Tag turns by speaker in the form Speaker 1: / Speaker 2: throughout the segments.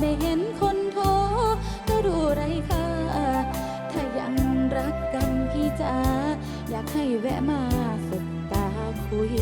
Speaker 1: ไม่เห็นคนโทก็ดูไรค่ะ ถ้ายังรักกันพี่จ๋าอยากให้แวะมาสุดตาคุย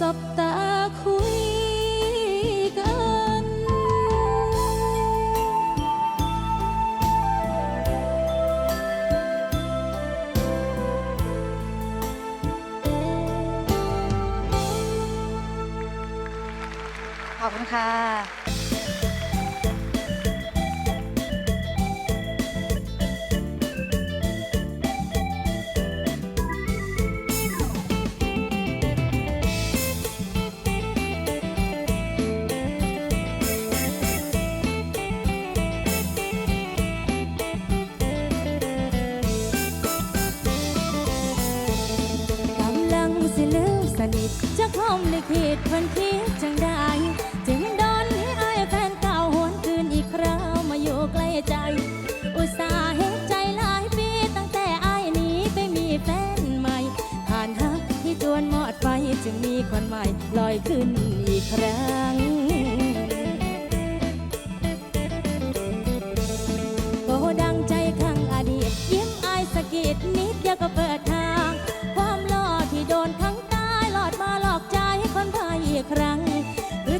Speaker 1: สบตาคุยกัน
Speaker 2: ขอบคุณค่ะ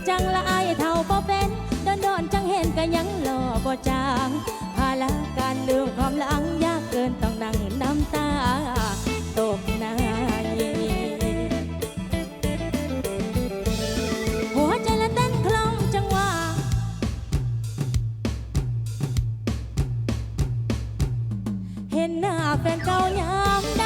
Speaker 3: จังละอายเท่าบ่เป็นดอนดอนจังเห็นก็ยังหล่อบ่จางภาระการลืมความลังยากเกินต้องนั่งน้ำตาตกใยหัวใจละเต้นคล่องจังหวะเห็นหน้าแฟนเก่ายามได้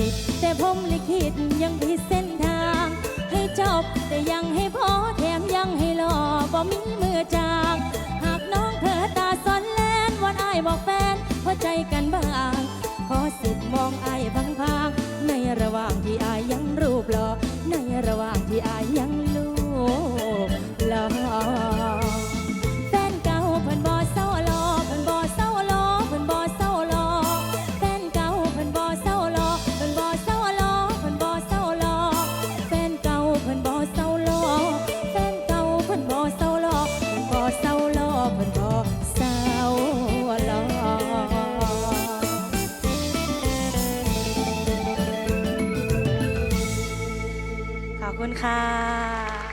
Speaker 3: ลิต แต่ผมลิขิตยังผิดเส้นทาง ให้จบแต่ยังให้พอแถมยังให้หล่อบ่มีมือจาง หากน้องเธอตาสอนแลนวันไอาบอกแฟนพอใจกันบ้างขอสิทธิ์มองไอาพังๆในระหว่างที่อายยังรูปหล่อในระหว่างที่อายยัง
Speaker 2: ขอบคุณค่ะ